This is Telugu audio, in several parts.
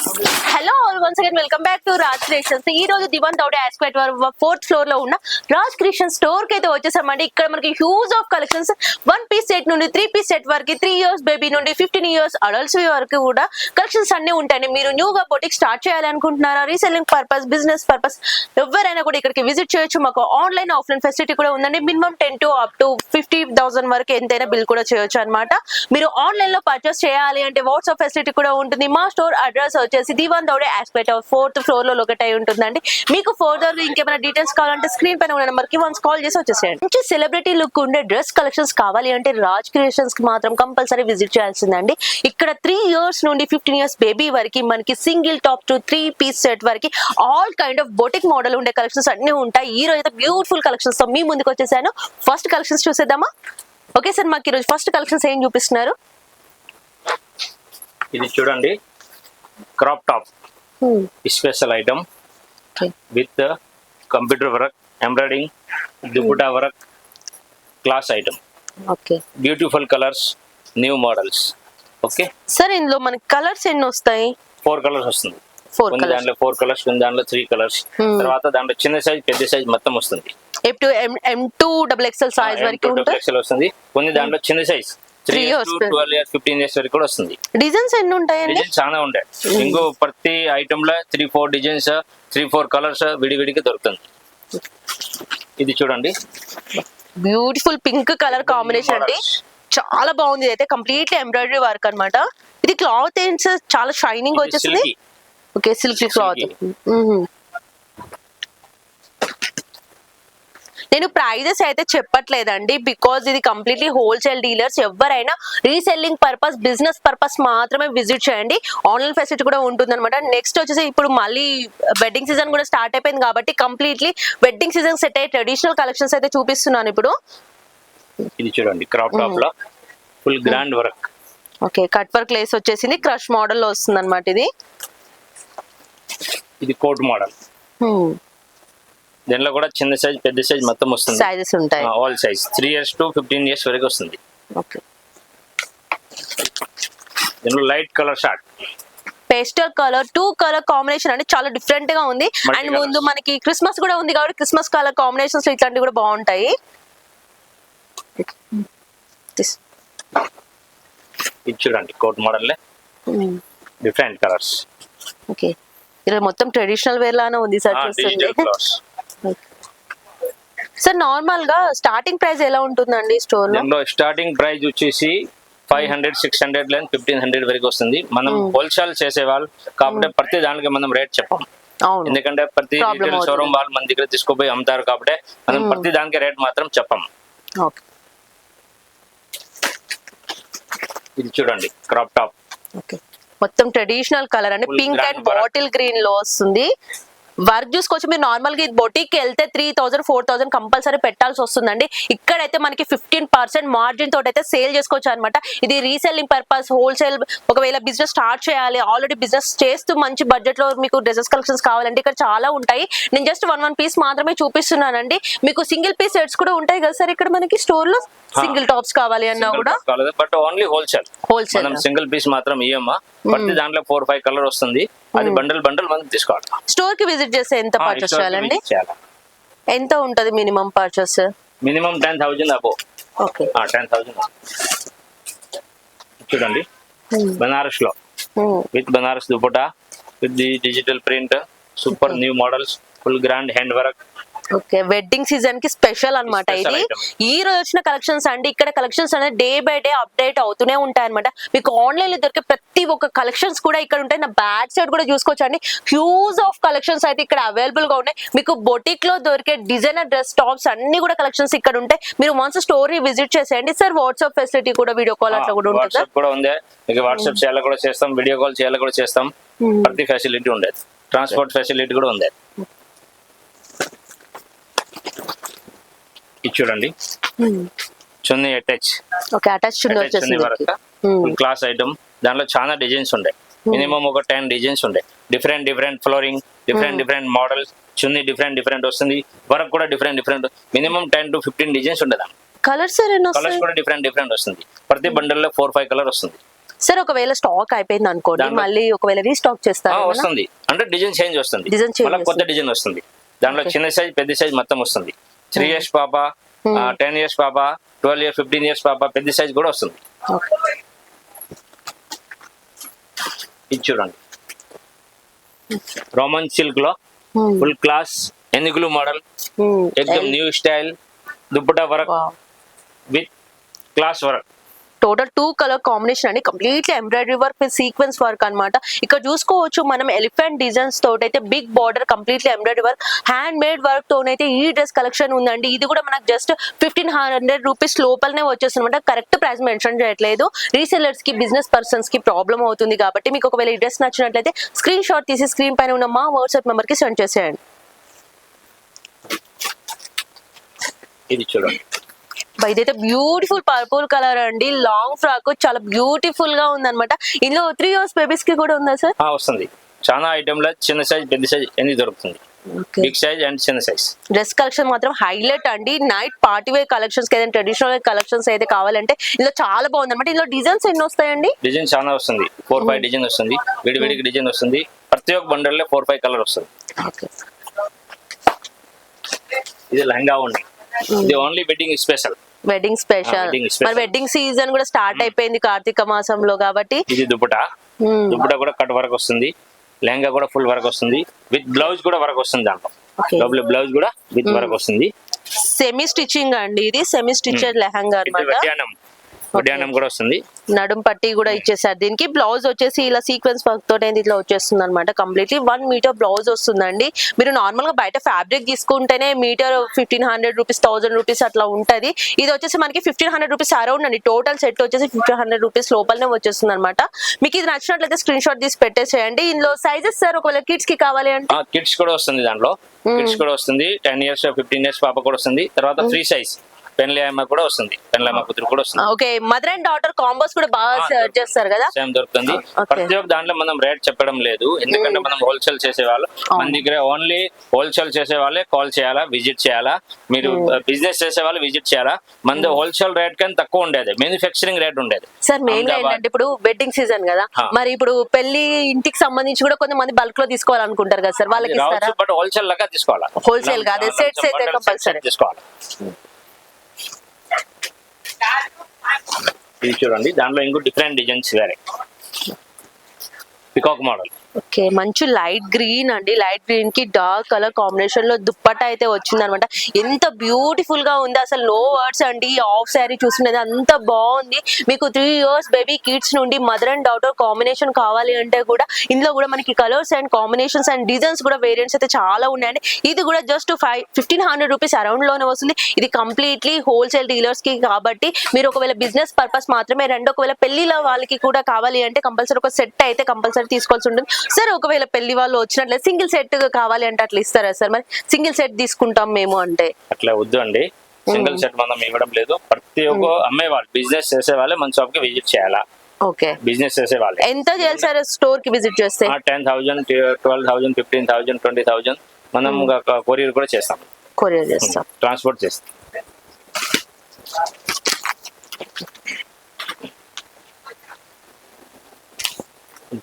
Hello once again welcome back to Raj creations ఈ రోజు దివన్ తౌడే ఆస్పెక్ట్ ఫోర్త్ ఫ్లోర్లో ఉన్న రాజ్ క్రియేషన్ స్టోర్కి అయితే వచ్చేసామండి. ఇక్కడ మనకి huge of collections one piece set నుండి త్రీ పీస్ సెట్ వరకు త్రీ ఇయర్స్ బేబీ నుండి ఫిఫ్టీన్ ఇయర్స్ అడల్ట్స్ వరకు కూడా కలెక్షన్స్ అన్ని ఉంటాయండి. మీరు న్యూగా బొటిక్ స్టార్ట్ చేయాలనుకుంటున్నారా? రీసెల్లింగ్ పర్పస్ బిజినెస్ పర్పస్ ఎవరైనా కూడా ఇక్కడికి విజిట్ చేయొచ్చు. మాకు ఆన్లైన్ ఆఫ్లైన్ ఫెసిలిటీ కూడా ఉందండి. Minimum ten to up to fifty thousand వరకు ఎంతైనా బిల్ కూడా చేయొచ్చు అనమాట మీరు ఆన్లైన్లో పర్చేస్ చేయాలి అంటే వాట్సాప్ ఫెసిలిటీ కూడా ఉంటుంది. మా స్టోర్ అడ్రస్ వచ్చేసి దివాన్ దౌడే ఆస్పెక్ట్ ఫోర్త్ ఫ్లోర్లో లొకేట్ అయి ఉంటుందండి. మీకు ఫర్దర్ ఇంకేమైనా డీటెయిల్స్ కావాలంటే స్క్రీన్ పైన ఉన్న నెంబర్కి వన్స్ కాల్ చేసి వచ్చేసేయండి. మంచి సెలబ్రిటీ లుక్ ఉండే డ్రెస్ కలెక్షన్స్ కావాలి అంటే రాజ్ క్రియేషన్స్కి మాత్రం కంపల్సరీ విజిట్ చేయాల్సిందండి. ఇక్కడ త్రీ ఇయర్స్ నుండి ఫిఫ్టీన్ ఇయర్స్ బేబీ వరకు మనకి single top to three piece set వరకు all kind of boutique model ఉండే కలెక్షన్స్ అన్ని ఉంటాయి. ఈ రోజు అయితే బ్యూటిఫుల్ కలెక్షన్స్తో మీ ముందుకు వచ్చేసాను. ఫస్ట్ కలెక్షన్స్ చూసేద్దామా? ఓకే సార్ మాకు ఈరోజు ఫస్ట్ కలెక్షన్స్ ఏం చూపిస్తున్నారు? ఇది చూడండి. Crop top special item with computer work embroiding dupatta work class item okay beautiful colours new models okay sir ఇందులో మనకి కలర్స్ ఎన్ని వస్తాయి? ఫోర్ కలర్స్ వస్తుంది. ఫోర్ దాంట్లో ఫోర్ కలర్స్ కొన్ని దాంట్లో త్రీ కలర్స్ Hmm. తర్వాత దాంట్లో చిన్న సైజ్ పెద్ద సైజ్ మొత్తం వస్తుంది. ఎప్ to M to double XL size వరకు ఎక్సెల్ వస్తుంది. కొన్ని దాంట్లో చిన్న size three years. Twelve years fifteen years వరకు కూడా వస్తుంది. డిజైన్స్ ఎన్ని ఉంటాయండి? డిజైన్స్ చాలా ఉంటాయి. ఇంకో ప్రతి ఐటమ్లో three four designs three four colours విడివిడిగా దొరుకుతుంది. ఇది చూడండి. బ్యూటిఫుల్ పింక్ కలర్ కాంబినేషన్ అండి. చాలా బాగుంది. అయితే కంప్లీట్లీ ఎంబ్రాయిడరీ వర్క్ అన్నమాట. ఇది క్లాత్ ఏంటి సార్ చాలా షైనింగ్ వచ్చేసింది. ఓకే సిల్కీ క్లాత్ నేను ప్రైజెస్ అయితే చెప్పట్లేదండి. బికాజ్ ఇది కంప్లీట్లీ హోల్సేల్ డీలర్స్ ఎవరైనా రీసెల్లింగ్ పర్పస్ బిజినెస్ పర్పస్ మాత్రమే విజిట్ చేయండి. ఆన్లైన్ ఫెసిలిటీ కూడా ఉంటుంది అనమాట నెక్స్ట్ వచ్చేసి ఇప్పుడు మళ్ళీ వెడ్డింగ్ సీజన్ కూడా స్టార్ట్ అయిపోయింది కాబట్టి కంప్లీట్లీ వెడ్డింగ్ సీజన్ సెట్ అయ్యే ట్రెడిషనల్ కలెక్షన్స్ అయితే చూపిస్తున్నాను ఇప్పుడు. ఇది చూడండి క్రాప్ టాప్లో full grand work okay cut work lace వచ్చేసింది. క్రష్ మోడల్లో వస్తుంది అనమాట ఇది ఇది కోట్ మోడల్ దీనిలో కూడా చిన్న సైజ్ పెద్ద సైజ్ మొత్తం వస్తుంది. సైజెస్ ఉంటాయి. All size three years to fifteen years వరకు వస్తుంది. దీనిలో light colour short pastel colour two colour combination అంటే చాలా డిఫరెంట్గా ఉంది. అండ్. ముందు మనకి క్రిస్మస్ కూడా ఉంది కాబట్టి క్రిస్మస్ కలర్ కాంబినేషన్స్ ఇట్లాంటివి కూడా బాగుంటాయి. ఇది చూడండి coat model. Different colours okay ఇది మొత్తం ట్రెడిషనల్ వేర్ లానే ఉంది సార్ చూస్తుంది సార్ నార్మల్గా స్టార్టింగ్ ప్రైస్ ఎలా ఉంటుందండి స్టోర్లో? స్టార్టింగ్ ప్రైస్ వచ్చేసి ఫైవ్ హండ్రెడ్ సిక్స్ హండ్రెడ్ లేని ఫిఫ్టీన్ హండ్రెడ్ వరకు వస్తుంది. మనం Hmm. హోల్సేల్ చేసేవాళ్ళు కాబట్టి ప్రతి దానికి మనం రేట్ చెప్పాం. ఎందుకంటే ప్రతి రిటైల్. షోరూమ్ వాళ్ళు మన దగ్గర తీసుకుపోయి అమ్ముతారు కాబట్టి మనం Hmm. ప్రతి దానికి రేట్ మాత్రం చెప్పం. ఇది చూడండి క్రాప్ టాప్ మొత్తం ట్రెడిషనల్ కలర్ అంటే Full పింక్ అండ్. బాటిల్ గ్రీన్లో వస్తుంది. వర్క్ చూసుకోవచ్చు. మీరు నార్మల్గా బొటిక్ వెళ్తే three thousand four thousand compulsory పెట్టాల్సి వస్తుందండి. ఇక్కడైతే మనకి ఫిఫ్టీన్ పర్సెంట్ మార్జిన్ తోటి అయితే సేల్ చేసుకోవచ్చు అనమాట ఇది రీసెల్లింగ్ పర్పస్ హోల్సేల్ ఒకవేళ బిజినెస్ స్టార్ట్ చేయాలి ఆల్రెడీ బిజినెస్ చేస్తూ మంచి బడ్జెట్లో మీకు డ్రెస్సెస్ కలెక్షన్స్ కావాలంటే ఇక్కడ చాలా ఉంటాయి. నేను జస్ట్ వన్ వన్ పీస్ మాత్రమే చూపిస్తున్నానండి. మీకు సింగిల్ పీస్ సెట్స్ కూడా ఉంటాయి కదా సార్ ఇక్కడ మనకి స్టోర్లో? సింగిల్ టాప్స్ కావాలి అన్నా కూడా? But only wholesale wholesale single piece మాత్రం ఇయ్యమా ప్రతి దాంట్లో ఫోర్ ఫైవ్ కలర్ వస్తుంది. అది బండల్ బండల్ మనం తీసుకోవాలి. స్టోర్కి విజిట్ చేస్తే ఎంత పర్చేస్ చేయాలండి? ఎంత ఉంటది minimum purchase? Minimum ten thousand above okay. Ten thousand. చూడండి. బనారస్లో with Banaras dupatta with the digital print super new models full grand hand work. Okay wedding సీజన్కి స్పెషల్ అన్నమాట Special ఇది. ఈ రోజు వచ్చిన కలెక్షన్స్ అండి ఇక్కడ కలెక్షన్స్ అనేది డే బై డే అప్డేట్ అవుతూనే ఉంటాయి అనమాట మీకు ఆన్లైన్లో దొరికే ప్రతి ఒక్క కలెక్షన్స్ కూడా ఇక్కడ ఉంటాయి. నా బ్యాక్ సైడ్ కూడా చూసుకోవచ్చు అండి హ్యూజ్ ఆఫ్ కలెక్షన్స్ అయితే ఇక్కడ అవైలబుల్గా ఉన్నాయి. మీకు బొటిక్లో దొరికే డిజైనర్ డ్రెస్ టాప్స్ అన్ని కూడా కలెక్షన్స్ ఇక్కడ ఉంటాయి. మీరు వన్స్ స్టోర్ విజిట్ చేసేయండి. సార్ వాట్సాప్ ఫెసిలిటీ కూడా వీడియో కాల్ అట్లా కూడా ఉంటుందా? వాట్సాప్ కూడా ఉంది. ఇక వాట్సాప్ చేయాలి కూడా చేస్తాం వీడియో కాల్ చేయాలి కూడా చేస్తాం. ప్రతి ఫెసిలిటీ ఉండేది ట్రాన్స్పోర్ట్ ఫెసిలిటీ కూడా ఉంది. ఇది చూడండి. చున్నీ అటాచ్ ఓకే అటాచ్ చున్నీ వచ్చేసింది క్లాస్ ఐటమ్ దాంట్లో చాలా డిజైన్స్ ఉండే. మినిమం ఒక టెన్ డిజైన్స్ ఉండే. Different different flooring different different models చున్నీ డిఫరెంట్ డిఫరెంట్ వస్తుంది. వర్క్ కూడా different different minimum ten to fifteen designs ఉండేది కలర్స్ కలర్స్ కూడా డిఫరెంట్ డిఫరెంట్ వస్తుంది. ప్రతి బండల్లో ఫోర్ ఫైవ్ కలర్ వస్తుంది. సార్ ఒకవేళ స్టాక్ అయిపోయింది అనుకోండి మళ్ళీ ఒకవేళ రీస్టాక్ ఆ, చేస్తారు వస్తుంది. అంటే డిజైన్ చేంజ్ వస్తుంది. మళ్ళీ కొత్త. డిజైన్ వస్తుంది. దాంట్లో. చిన్న సైజ్ పెద్ద సైజ్ మొత్తం వస్తుంది. త్రీ ఇయర్స్ పాప టెన్ ఇయర్స్ పాప ట్వెల్వ్ ఇయర్స్ ఫిఫ్టీన్ ఇయర్స్ పాప పెద్ద సైజ్ కూడా వస్తుంది. ఇది చూడండి. రోమన్ సిల్క్లో ఫుల్ క్లాస్ ఎన్నికలు model ఎక్దమ్ new style dupatta work with class work. Total two colour combination అండి. Completely embroidery work sequence work అనమాట ఇక్కడ చూసుకోవచ్చు మనం ఎలిఫెంట్ డిజైన్స్ తోటైతే అయితే big border completely embroidery work handmade work తోనైతే ఈ డ్రెస్ కలెక్షన్ ఉందండి. ఇది కూడా మనకు జస్ట్ ఫిఫ్టీన్ హండ్రెడ్ రూపీస్ లోపలనే వచ్చేస్తుందన్నమాట. కరెక్ట్ ప్రైస్ మెన్షన్ చేయట్లేదు. రీసెలర్స్కి బిజినెస్ పర్సన్స్కి ప్రాబ్లం అవుతుంది కాబట్టి మీకు ఒకవేళ ఈ డ్రెస్ నచ్చినట్లయితే స్క్రీన్ షాట్ తీసి స్క్రీన్ పైన ఉన్న మా వాట్సాప్ నెంబర్కి సెండ్ చేసేయండి. ఇది చూడండి. ఇదైతే బ్యూటిఫుల్ పర్పుల్ కలర్ అండి. లాంగ్ ఫ్రాక్ చాలా బ్యూటిఫుల్గా ఉందన్నమాట. ఇందులో త్రీ ఇయర్స్ బేబీస్కి కూడా ఉందా సార్? వస్తుంది. చాలా ఐటమ్లో చిన్న సైజ్ పెద్ద సైజ్ ఎన్ని దొరుకుతుంది. బిగ్ సైజ్ అండ్ చిన్న సైజ్ డ్రెస్ కలెక్షన్ మాత్రం హైలైట్ అండి. నైట్ పార్టీ వేర్ కలెక్షన్స్ ఏదైనా ట్రెడిషనల్ కలెక్షన్స్ అయితే కావాలంటే ఇందులో చాలా బాగుంది అనమాట ఇందులో డిజైన్స్ ఎన్ని వస్తాయండి? డిజైన్ చాలా వస్తుంది. ఫోర్ ఫైవ్ డిజైన్ వస్తుంది. విడి విడికి డిజైన్ వస్తుంది. ప్రతి ఒక్క బండల్లో ఫోర్ ఫైవ్ కలర్ వస్తుంది. ఇది లెహంగా ఉంది. ఇది only wedding special wedding special special. మరి వెడ్డింగ్ సీజన్ కూడా స్టార్ట్ అయిపోయింది కార్తీక మాసంలో కాబట్టి ఇది దుపటా మ్మ్. దుపటా కూడా కట్ వర్క్ వస్తుంది. లెహంగా కూడా ఫుల్ వర్క్ వస్తుంది. విత్ బ్లౌజ్ కూడా వర్క్ వస్తుంది దాంట్లో. డబుల్ బ్లౌజ్ కూడా విత్ వర్క్ వస్తుంది. సెమీ స్టిచ్చింగ్ అండి ఇది. సెమీ స్టిచెడ్ లెహంగా ఇది అన్నమాట. వడ్డానం కూడా వస్తుంది. నడుం పట్టి కూడా ఇచ్చేసారు. దీనికి బ్లౌజ్ వచ్చేసి ఇలా సీక్వెన్స్ వర్క్ తోటి ఇట్లా వచ్చేస్తుంది అనమాట కంప్లీట్లీ వన్ మీటర్ బ్లౌజ్ వస్తుందండి. మీరు నార్మల్గా బయట ఫ్యాబ్రిక్ తీసుకుంటేనే metre fifteen hundred rupees thousand rupees అట్లా ఉంటది. ఇది వచ్చేసి మనకి ఫిఫ్టీన్ హండ్రెడ్ రూపీస్ అరౌండ్ అండి. టోటల్ సెట్ వచ్చేసి ఫిఫ్టీన్ హండ్రెడ్ రూపీస్ లోపలనే వచ్చేస్తుంది అనమాట మీకు ఇది నచ్చినట్లయితే స్క్రీన్ షాట్ తీసి పెట్టేసేయండి. ఇందులో సైజెస్ సార్ ఒకవేళ కిడ్స్కి కావాలి అంటే? కిడ్స్ కూడా వస్తుంది దాంట్లో. కిడ్స్ కూడా వస్తుంది. టెన్ ఇయర్స్ ఫిఫ్టీన్ ఇయర్స్ పాప కూడా వస్తుంది. తర్వాత ఫ్రీ సైజ్ పెన్లీ అమ్మ కూడా వస్తుంది. పెన్లీ అమ్మ కూతురు కూడా వస్తుంది. Okay mother and daughter combos కూడా బాగా సెర్చ్ చేస్తారు కదా? సేమ్ దొరుకుతుంది. ప్రతి ఒక్క దాంట్లో మనం రేట్ చెప్పడం లేదు. ఎందుకంటే మనం హోల్సేల్ చేసే వాళ్ళు మన దగ్గర ఓన్లీ హోల్సేల్ చేసే వాళ్ళే కాల్ చేయాలా విజిట్ చేయాలా? మీరు బిజినెస్ చేసే వాళ్ళు విజిట్ చేయాలా? మన హోల్సేల్ రేట్ కానీ తక్కువ ఉండేది. మ్యానుఫ్యాక్చరింగ్ రేట్ ఉండేది. సార్ మెయిన్గా. ఏంటంటే ఇప్పుడు వెడ్డింగ్ సీజన్ కదా. మరి ఇప్పుడు పెళ్ళి ఇంటికి సంబంధించి కూడా కొంతమంది బల్క్లో తీసుకోవాలనుకుంటారు కదా సార్? వాళ్ళకి బట్ హోల్సేల్ లాగా తీసుకోవాలా? Wholesale కాదు, అయితే bundle sets compulsory. తీసుకోవాలి? ఇది చూడండి. దాంట్లో ఇంకో డిఫరెంట్ డిజైన్స్ వేరే. పికాక్ మోడల్ ఓకే మంచి లైట్ గ్రీన్ అండి. లైట్ గ్రీన్కి డార్క్ కలర్ కాంబినేషన్లో దుప్పట అయితే వచ్చింది అనమాట ఎంత బ్యూటిఫుల్గా ఉంది అసలు. నో వర్డ్స్ అండి. ఆఫ్ శారీ చూసినది అంత బాగుంది. మీకు త్రీ ఇయర్స్ బేబీ కిడ్స్ నుండి మదర్ అండ్ డాటర్ కాంబినేషన్ కావాలి అంటే కూడా ఇందులో కూడా మనకి colours and combinations and designs కూడా వేరియంట్స్ అయితే చాలా ఉన్నాయండి. ఇది కూడా just five fifteen hundred rupees అరౌండ్లోనే వస్తుంది. ఇది కంప్లీట్లీ హోల్సేల్ డీలర్స్కి కాబట్టి మీరు ఒకవేళ బిజినెస్ పర్పస్ మాత్రమే రెండు. ఒకవేళ పెళ్ళిల వాళ్ళకి కూడా కావాలి అంటే కంపల్సరీ ఒక సెట్ అయితే కంపల్సరీ తీసుకోవాల్సి ఉంటుంది. సార్ ఒకవేళ పెళ్ళి వాళ్ళు వచ్చినట్లయితే సింగిల్ సెట్ కావాలి అంటే అట్లా ఇస్తారా సార్? మరి సింగిల్ సెట్ తీసుకుంటాం మేము అంటే. అట్లా వద్దు అండి సింగిల్ సెట్ మనం ఇవ్వడం లేదు. ప్రతి ఒక్క అమ్మే వాళ్ళు బిజినెస్ చేసే వాళ్ళే మన షాప్కి విజిట్ చేయాలా? ఓకే. బిజినెస్ చేసే వాళ్ళే. ఎంత చేయాలి సార్ స్టోర్కి విజిట్ చేస్తే? Ten thousand twelve thousand fifteen thousand twenty thousand మనం కొరియర్ కూడా చేస్తాం. కొరియర్ చేస్తాం. ట్రాన్స్పోర్ట్ చేస్తాం.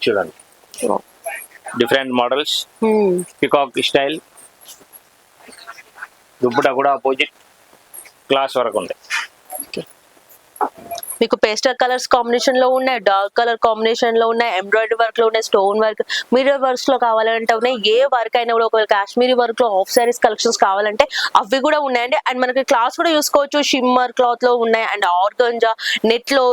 చూడండి. Different models. Peacock style dupatta కూడా అపోజిట్ క్లాస్ వరకు ఉంది. మీకు పేస్టల్ కలర్స్ కాంబినేషన్లో ఉన్నాయి డార్క్ కలర్ కాంబినేషన్లో ఉన్నాయి ఎంబ్రాయిడరీ వర్క్లో ఉన్నాయి స్టోన్ వర్క్ మిర్రర్ వర్క్స్లో కావాలంటే ఉన్నాయి ఏ వర్క్ అయినా కూడా ఒకవేళ కాశ్మీరీ వర్క్లో ఆఫ్ సారీస్ కలెక్షన్స్ కావాలంటే అవి కూడా ఉన్నాయండి. అండ్ మనకి క్లాత్ కూడా చూసుకోవచ్చు షిమ్మర్ క్లాత్లో ఉన్నాయి అండ్ ఆర్గంజా నెట్లో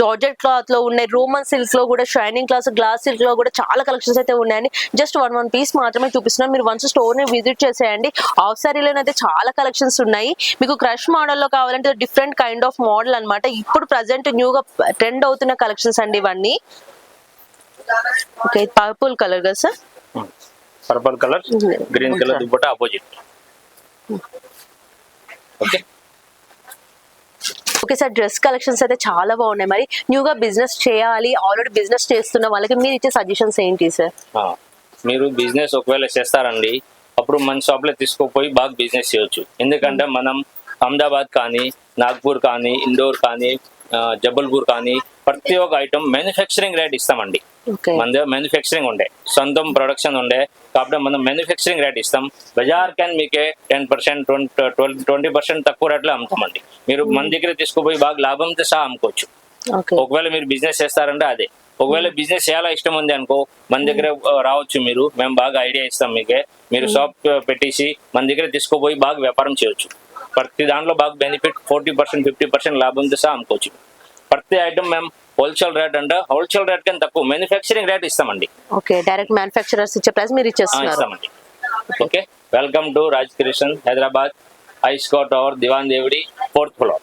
జార్జెట్ క్లాత్లో ఉన్నాయి రోమన్ సిల్క్లో కూడా షైనింగ్ క్లాస్ గ్లాస్ సిల్క్లో కూడా చాలా కలెక్షన్స్ అయితే ఉన్నాయండి. జస్ట్ వన్ వన్ పీస్ మాత్రమే చూపిస్తున్నాం. మీరు వన్స్ స్టోర్ని విజిట్ చేసేయండి. ఆఫ్ సారీలోనైతే చాలా కలెక్షన్స్ ఉన్నాయి. మీకు క్రష్ మోడల్లో కావాలంటే డిఫరెంట్ కైండ్ ఆఫ్ మోడల్ అన్నమాట. ఇప్పుడు ప్రజెంట్ న్యూగా ట్రెండ్ అవుతున్న కలెక్షన్స్ అండి ఇవన్నీ. ఓకే పర్పుల్ కలర్ కదా sir? Purple colour green colour dupatta opposite. Okay. Okay sir dress collections అయితే చాలా బాగున్నాయి. మరి న్యూగా బిజినెస్ చేయాలి ఆల్రెడీ బిజినెస్ చేస్తున్న వాళ్ళకి మీరు ఇచ్చే సజెషన్స్ ఏంటి సార్? మీరు బిజినెస్ ఒకవేళ చేస్తారండి అప్పుడు మన షాప్లో తీసుకుపోయి బాగా బిజినెస్ చేయొచ్చు. ఎందుకంటే మనం అహ్మదాబాద్ కానీ నాగ్పూర్ కానీ ఇండోర్ కానీ జబల్పూర్ కానీ ప్రతి ఒక్క ఐటమ్ మ్యానుఫ్యాక్చరింగ్ రేట్ ఇస్తామండి. మన దగ్గర మ్యానుఫ్యాక్చరింగ్ ఉండే సొంతం ప్రొడక్షన్ ఉండే కాబట్టి మనం మ్యానుఫ్యాక్చరింగ్ రేట్ ఇస్తాం. బజార్ క్యాన్ మీకే ten percent twenty twenty percent తక్కువ రేట్లో అమ్ముతామండి. మీరు మన దగ్గర తీసుకుపోయి బాగా లాభంతో సహా అమ్ముకోవచ్చు. ఒకవేళ మీరు బిజినెస్ చేస్తారంటే అదే. ఒకవేళ బిజినెస్ చేయాలా ఇష్టం ఉంది అనుకో మన దగ్గర ఆ, రావచ్చు మీరు. మేము బాగా ఐడియా ఇస్తాం మీకే. మీరు షాప్ పెట్టేసి మన దగ్గర తీసుకుపోయి బాగా వ్యాపారం చేయొచ్చు. ప్రతి దాంట్లో బాగా benefit forty percent fifty percent లాభంతో సహా అమ్ముకోవచ్చు ప్రతి ఐటమ్ మేము హోల్సేల్ రేట్ అంటే హోల్సేల్ రేట్ కన్నా తక్కువ. మ్యానుఫ్యాక్చరింగ్ రేట్ ఇస్తామండి. ఓకే డైరెక్ట్ మ్యానుఫ్యాక్చరర్స్ ఇచ్చే ప్రైస్ మీరు ఇస్తామండి. Okay. Welcome to Raj Kishan Hyderabad ఐస్కో tower Diwan Devdi fourth floor